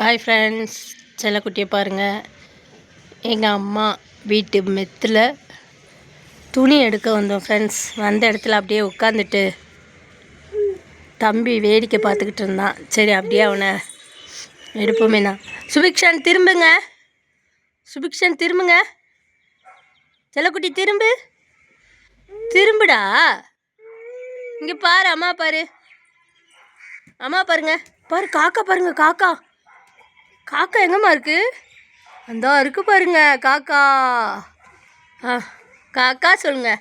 Hi friends செல்லக்குட்டியை பாருங்கள் எங்கள் அம்மா வீட்டு மெத்தில் துணி எடுக்க வந்தோம் ஃப்ரெண்ட்ஸ் வந்த இடத்துல அப்படியே உட்காந்துட்டு தம்பி வேடிக்கை பார்த்துக்கிட்டு இருந்தான். சரி அப்படியே அவனை எடுப்போமே தான் சுபிக்ஷன் திரும்புங்க. சுபிக்ஷன் திரும்புங்க. செல்லக்குட்டி திரும்பு. திரும்புடா. இங்கே பாரு அம்மா பாரு. அம்மா பாருங்க. பாரு காக்கா பாருங்க காக்கா. காக்கா எங்கம்மா இருக்கு? அந்த இருக்கு பாருங்க காக்கா. ஆ காக்கா சொல்லுங்க.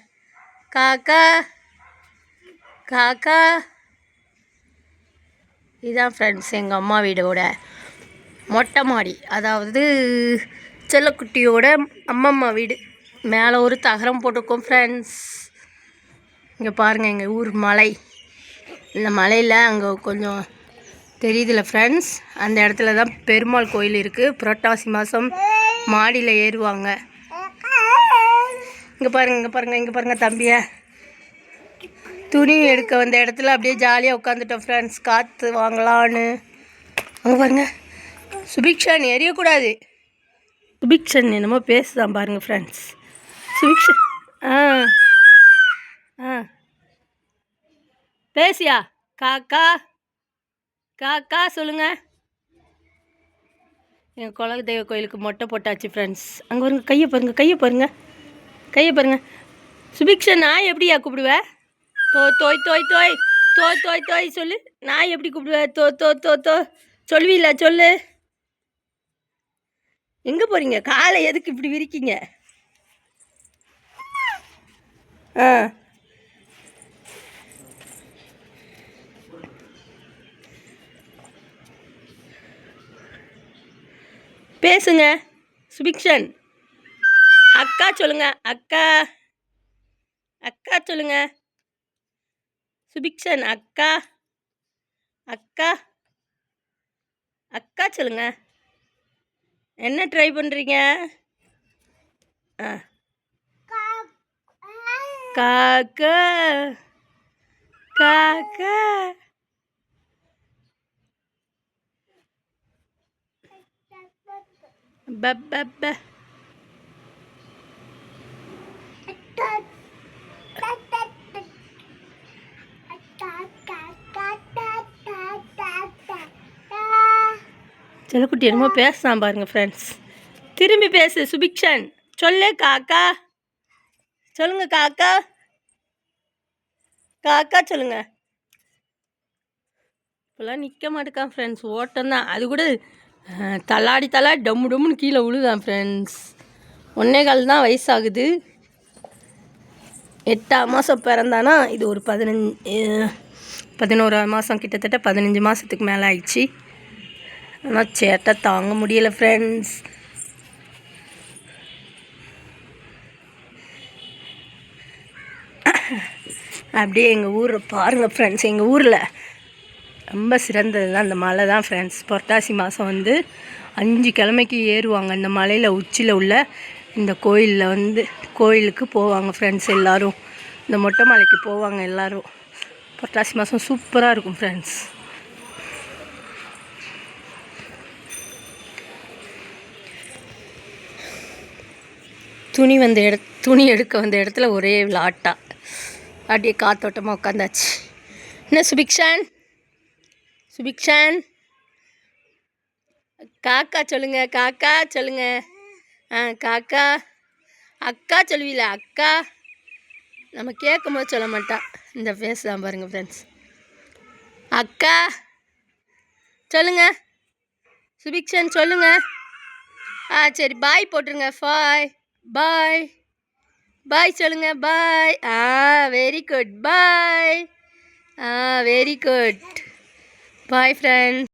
காக்கா காக்கா. இதுதான் ஃப்ரெண்ட்ஸ் எங்கள் அம்மா வீடோட மொட்டை மாடி. அதாவது செல்லக்குட்டியோட அம்மம்மா வீடு. மேலே ஒரு தகரம் போட்டிருக்கோம் ஃப்ரெண்ட்ஸ் இங்கே பாருங்கள் எங்கள் ஊர் மலை. இந்த மலையில் அங்கே கொஞ்சம் தெரியுதுல ஃப்ரெண்ட்ஸ் அந்த இடத்துல தான் பெருமாள் கோயில் இருக்குது புரட்டாசி மாதம் மாடியில் ஏறுவாங்க. இங்கே பாருங்கள் இங்கே பாருங்கள் இங்கே பாருங்கள் தம்பியை. துணி எடுக்க வந்த இடத்துல அப்படியே ஜாலியாக உட்காந்துட்டோம் ஃப்ரெண்ட்ஸ் காற்று வாங்கலான்னு. அங்கே பாருங்கள் சுபிக்ஷன் எரியக்கூடாது. சுபிக்ஷன் என்னமோ பேசுதான் பாருங்கள் ஃப்ரெண்ட்ஸ் சுபிக்ஷன் ஆ ஆ. பேசியா காக்கா? காக்கா சொல்லுங்க. எங்கள் குலதெய்வ கோயிலுக்கு மொட்டை போட்டாச்சு ஃப்ரெண்ட்ஸ் அங்கே வருங்க கையை பாருங்க கையை பாருங்க. கையை பாருங்க. சுபிக்ஷன் நான் எப்படியா கூப்பிடுவேன் தோ தோய் தோய் தோய். தோ தோய் தோய் சொல்லு. நான் எப்படி கூப்பிடுவேன் தோ தோ தோ தோ. சொல்லுவீல சொல்லு. எங்கே போகிறீங்க காலை எதுக்கு இப்படி விரிக்கீங்க? ஆ. பேசுங்க. சுபிக்ஷன். அக்கா சொல்லுங்க. அக்கா. அக்கா சொல்லுங்க. சுபிக்ஷன் அக்கா. அக்கா. அக்கா சொல்லுங்க. என்ன ட்ரை பண்ணுறீங்க ஆ. காக்கா. காக்கா. பப்ப செல்லக்குட்டி என்னமோ பேசலாம் பாருங்க ஃப்ரெண்ட்ஸ் திரும்பி பேசு சுபிக்ஷன். சொல்லு காக்கா. சொல்லுங்க காக்கா. காக்கா சொல்லுங்க. இப்போல்லாம் நிற்க மாட்டேக்கான் ஃப்ரெண்ட்ஸ் ஓட்டம் தான். அது கூட தள்ளாடி தள்ளாடி டம்மு டம்முன்னு கீழே விழுதான் ஃப்ரெண்ட்ஸ் ஒன்னே கால் தான் வயசாகுது. எட்டாம் மாதம் பிறந்தானா இது ஒரு பதினஞ்சு பதினோரா மாதம் கிட்டத்தட்ட பதினஞ்சு மாதத்துக்கு மேலே ஆயிடுச்சு. ஆனால் சேட்டை தாங்க முடியலை ஃப்ரெண்ட்ஸ் அப்படியே எங்கள் ஊரை பாருங்கள் ஃப்ரெண்ட்ஸ் எங்கள் ஊரில். ரொம்ப சிறந்தது தான் அந்த மலை தான் ஃப்ரெண்ட்ஸ் புரட்டாசி மாதம் வந்து அஞ்சு கிழமைக்கு ஏறுவாங்க. அந்த மலையில் உச்சியில் உள்ள இந்த கோயிலில் வந்து கோயிலுக்கு போவாங்க ஃப்ரெண்ட்ஸ் எல்லோரும். இந்த மொட்டை மலைக்கு போவாங்க எல்லோரும். புரட்டாசி மாதம் சூப்பராக இருக்கும் ஃப்ரெண்ட்ஸ் துணி வந்த இட துணி எடுக்க வந்த இடத்துல ஒரே விளாட்டா அப்படியே காத்தோட்டமாக உட்காந்தாச்சு என்ன சுபிக்ஷான்? சுபிக்ஷான். காக்கா சொல்லுங்க காக்கா சொல்லுங்க. ஆ காக்கா. அக்கா சொல்லுவீல அக்கா. நம்ம கேட்கும் போது சொல்ல மாட்டா. இந்த ஃபேஸ் தான் பாருங்கள் ஃப்ரெண்ட்ஸ் அக்கா. சொல்லுங்க. சுபிக்ஷன் சொல்லுங்க. ஆ சரி பாய் போட்டுருங்க ஃபாய் பாய் பாய் சொல்லுங்க பாய் ஆ வெரி குட் பாய் ஆ வெரி குட் பாய் ஃப்ரெண்ட்